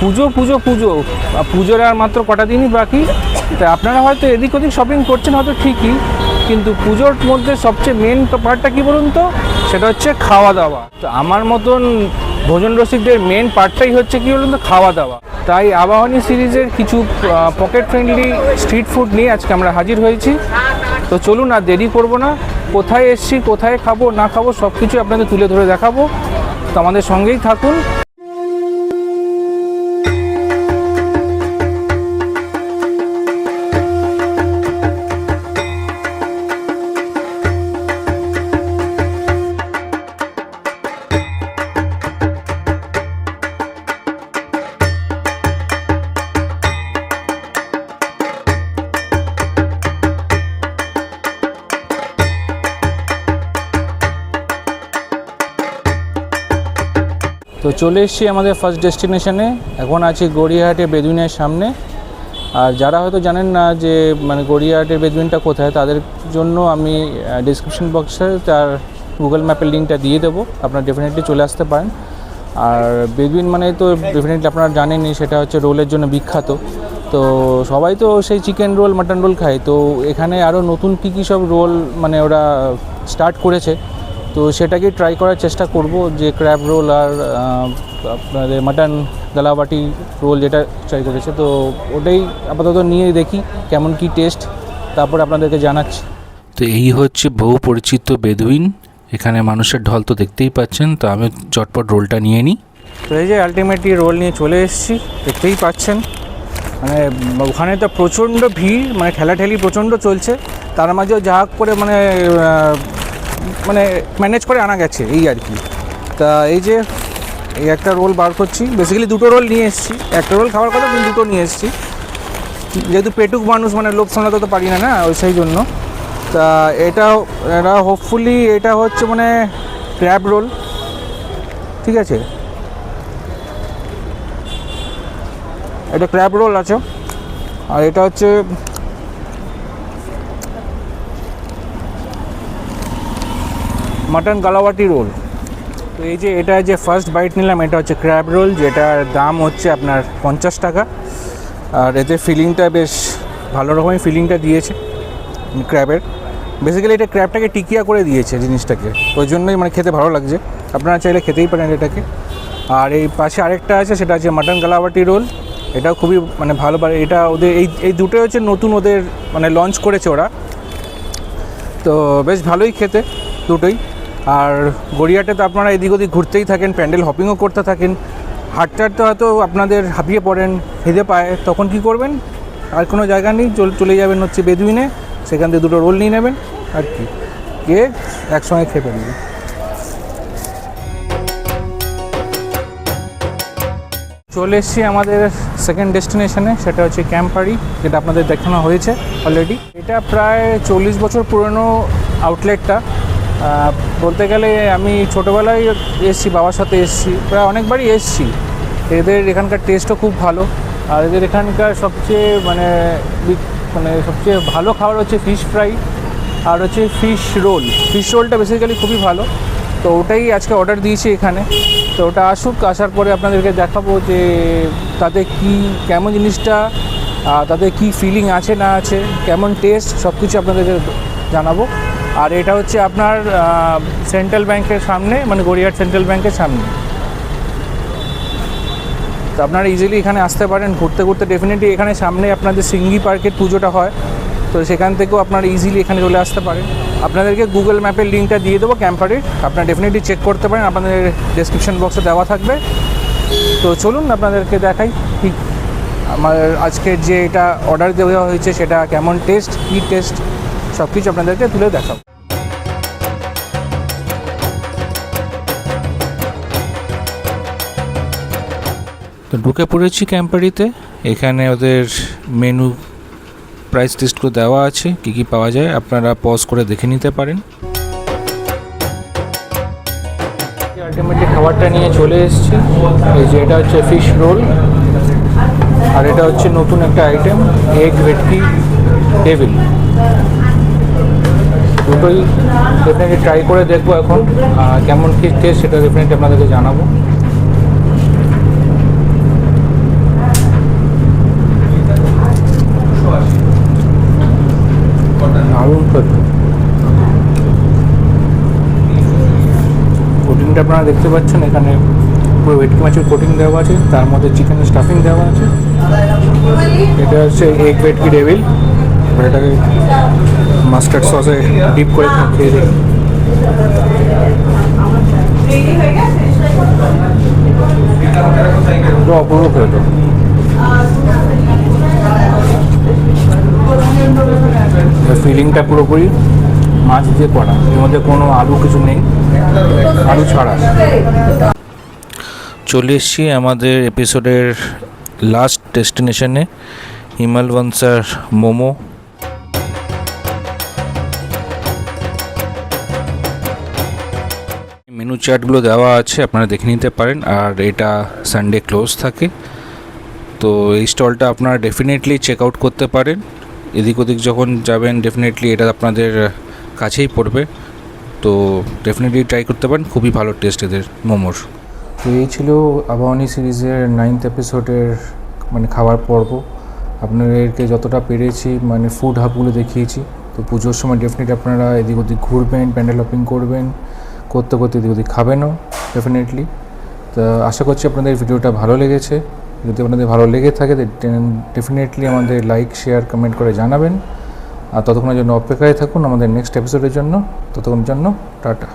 পুজো পুজো পুজো। পুজোর আর মাত্র কটা দিনই বাকি। তাই আপনারা হয়তো এদিক ওদিক শপিং করছেন হয়তো ঠিকই, কিন্তু পুজোর মধ্যে সবচেয়ে মেন পার্টটা কী বলুন তো? সেটা হচ্ছে খাওয়া দাওয়া তো আমার মতন ভোজন রসিকদের মেন পার্টটাই হচ্ছে কী বলুন তো? খাওয়া দাওয়া তাই আবাহনী সিরিজের কিছু পকেট ফ্রেন্ডলি স্ট্রিট ফুড নিয়ে আজকে আমরা হাজির হয়েছি। তো চলুন আর দেরি করব না। কোথায় এসছি, কোথায় খাব, না খাব সব কিছু আপনাদের তুলে ধরে দেখাবো। তো আমাদের সঙ্গেই থাকুন। তো চলে এসেছি আমাদের ফার্স্ট ডেস্টিনেশনে এখন আছি গড়িয়াহাটে বেদুইনের সামনে। আর যারা হয়তো জানেন না যে মানে গড়িয়াহাটের বেদুইনটা কোথায়, তাদের জন্য আমি ডিসক্রিপশন বক্সে তার গুগল ম্যাপের লিঙ্কটা দিয়ে দেবো। আপনারা ডেফিনেটলি চলে আসতে পারেন। আর বেদুইন মানে তো ডেফিনেটলি আপনারা জানেনই, সেটা হচ্ছে রোলের জন্য বিখ্যাত। তো সবাই তো সেই চিকেন রোল মাটন রোল খায়। তো এখানে আরও নতুন কী কী সব রোল মানে ওরা স্টার্ট করেছে। তো সেটাকে ট্রাই করার চেষ্টা করব যে ক্র্যাব রোল আর আহ, আপনাদের মাটন গালাবাটি রোল যেটা ট্রাই করেছে। তো ওটাই আপাতত নিয়ে দেখি কেমন কি টেস্ট তারপর আপনাদেরকে জানাচ্ছি। তো এই হচ্ছে বহু পরিচিত বেদুইন এখানে মানুষের ঢল তো দেখতেই পাচ্ছেন তো আমি চটপট রোলটা নিয়ে নিই। তো এই যে আলটিমেটলি রোল নিয়ে চলে এসেছি দেখতেই পাচ্ছেন। মানে ওখানে তো প্রচণ্ড ভিড় মানে ঠেলাঠেলি প্রচণ্ড চলছে। তার মাঝেও যা করে মানে মানে ম্যানেজ করে আনা গেছে, এই আর কি। তা এই যে, এই একটা রোল বার করছি। বেসিক্যালি দুটো রোল নিয়ে এসেছি। একটা রোল খাওয়ার কথা, কিন্তু দুটো নিয়ে এসেছি। যেহেতু পেটুক মানুষ মানে লোক সামলাতে তো পারি না না, ওই সেই জন্য। তা এটা এটা হোপফুলি এটা হচ্ছে মানে ক্র্যাব রোল ঠিক আছে? এটা ক্র্যাব রোল আছে। আর এটা হচ্ছে মাটন গালাওয়াটি রোল তো এই যে এটা যে ফার্স্ট বাইট নিলাম, এটা হচ্ছে ক্র্যাব রোল যেটার দাম হচ্ছে আপনার পঞ্চাশ টাকা। আর এতে ফিলিংটা বেশ ভালো রকমের ফিলিংটা দিয়েছে ক্র্যাবের বেসিক্যালি এটা ক্র্যাবটাকে টিকিয়া করে দিয়েছে জিনিসটাকে। ওই জন্যই মানে খেতে ভালো লাগছে। আপনারা চাইলে খেতেই পারেন এটাকে। আর এই পাশে আরেকটা আছে, সেটা হচ্ছে মাটন গালাবাটি রোল এটাও খুবই মানে ভালো এটা ওদের এই এই দুটোই হচ্ছে নতুন ওদের মানে লঞ্চ করেছে ওরা। তো বেশ ভালোই খেতে দুটোই। আর গড়িয়াটে তো আপনারা এদিক ওদিক ঘুরতেই থাকেন, প্যান্ডেল হপিংও করতে থাকেন। হাঁটতে হাঁটতে হয়তো আপনাদের হাঁপিয়ে পড়েন, খিদে পায়, তখন কি করবেন? আর কোনো জায়গা নেই, চল- যাবেন হচ্ছে বেদুইনে, সেখান থেকে দুটো রোল নিয়ে নেবেন, আর কি। গিয়ে একসঙ্গে খেয়ে ফেলবেন। চলে এসেছি আমাদের সেকেন্ড ডেস্টিনেশনে সেটা হচ্ছে ক্যাম্পারি যেটা আপনাদের দেখানো হয়েছে অলরেডি এটা প্রায় চল্লিশ বছর পুরনো আউটলেটটা বলতে গেলে আমি ছোটোবেলায় এসেছি, বাবার সাথে এসেছি, প্রায় অনেকবারই এসেছি। এদের এখানকার টেস্টও খুব ভালো। আর এদের এখানকার সবচেয়ে মানে মানে সবচেয়ে ভালো খাবার হচ্ছে ফিশ ফ্রাই আর হচ্ছে ফিশ রোল ফিশ রোলটা বেসিক্যালি খুবই ভালো। তো ওটাই আজকে অর্ডার দিয়েছি এখানে। তো ওটা আসুক, আসার পরে আপনাদেরকে দেখাবো যে তাতে কি, কেমন জিনিসটা তাদের কি ফিলিং আছে না আছে, কেমন টেস্ট সব কিছু আপনাদেরকে জানাব। আর এটা হচ্ছে আপনার সেন্ট্রাল ব্যাংকের সামনে মানে গড়িয়াহাট সেন্ট্রাল ব্যাংকের সামনে। তো আপনারা ইজিলি এখানে আসতে পারেন, ঘুরতে ঘুরতে ডেফিনেটলি এখানে সামনে আপনাদের সিঙ্গি পার্কের পুজোটা হয়। তো সেখান থেকেও আপনারা ইজিলি এখানে চলে আসতে পারেন। আপনাদেরকে গুগল ম্যাপের লিঙ্কটা দিয়ে দেবো ক্যাম্পারের আপনারা ডেফিনেটলি চেক করতে পারেন, আপনাদের ডেসক্রিপশন বক্সে দেওয়া থাকবে। তো চলুন, আপনাদেরকে দেখাই ঠিক আমার আজকের যে এটা অর্ডার দেওয়া হয়েছে, সেটা কেমন টেস্ট কী টেস্ট সব কিছু আপনাদেরকে তুলে দেখাবো। তো ঢুকে পড়েছি ক্যাম্পারিতে। এখানে ওদের মেনু প্রাইস টেস্টগুলো দেওয়া আছে কী কী পাওয়া যায় আপনারা পজ করে দেখে নিতে পারেন। আলটিমেটলি খাবারটা নিয়ে চলে এসেছি। এই যে এটা হচ্ছে ফিশ রোল আর এটা হচ্ছে নতুন একটা আইটেম এগ ভেটকি টেবিল দুটোই ডেফিনেটলি ট্রাই করে দেখব এখন কেমন কী টেস্ট সেটা ডেফিনেটলি আপনাদেরকে জানাব। দারুণ প্রোটিনটা আপনারা দেখতে পাচ্ছেন, এখানে পুরো ভেটকি মাছের প্রোটিন দেওয়া আছে, তার মধ্যে চিকেনের স্টাফিং দেওয়া আছে। এটা হচ্ছে এগ ভেটকি ডেভিল এবার এটাকে মাস্টার্ড সসে ডিপ করে খেয়ে দেখি। পুরো অপূর্ব খেলো ফিলিংটা পুরোপুরি মাছ দিয়ে করা। এর মধ্যে কোনো আলু কিছু নেই। আলু ছাড়া। চলে এসেছি আমাদের এপিসোডের লাস্ট ডেস্টিনেশনে হিমাল বনসার মোমো মেনু চার্টগুলো দেওয়া আছে, আপনারা দেখে নিতে পারেন। আর এটা সানডে ক্লোজ থাকে। তো এই স্টলটা আপনারা ডেফিনেটলি চেক আউট করতে পারেন। এদিক ওদিক যখন যাবেন ডেফিনেটলি এটা আপনাদের কাছেই পড়বে। তো ডেফিনেটলি ট্রাই করতে পারেন, খুবই ভালো টেস্ট এদের মোমোর। তো এই ছিল আবাহনী সিরিজের নাইনথ এপিসোডের মানে খাবার পর্ব। আপনাদেরকে যতটা পেরেছি মানে ফুড হাবগুলো দেখিয়েছি। তো পুজোর সময় ডেফিনেটলি আপনারা এদিক ওদিক ঘুরবেন প্যান্ডেল হপিং করবেন। করতে করতে যদি খাবেনও ডেফিনেটলি তো আশা করছি আপনাদের ভিডিওটা ভালো লেগেছে। যদি আপনাদের ভালো লেগে থাকে ডেফিনেটলি আমাদের লাইক শেয়ার কমেন্ট করে জানাবেন। আর ততক্ষণের জন্য অপেক্ষায় থাকুন আমাদের নেক্সট এপিসোডের জন্য। ততক্ষণের জন্য টাটা।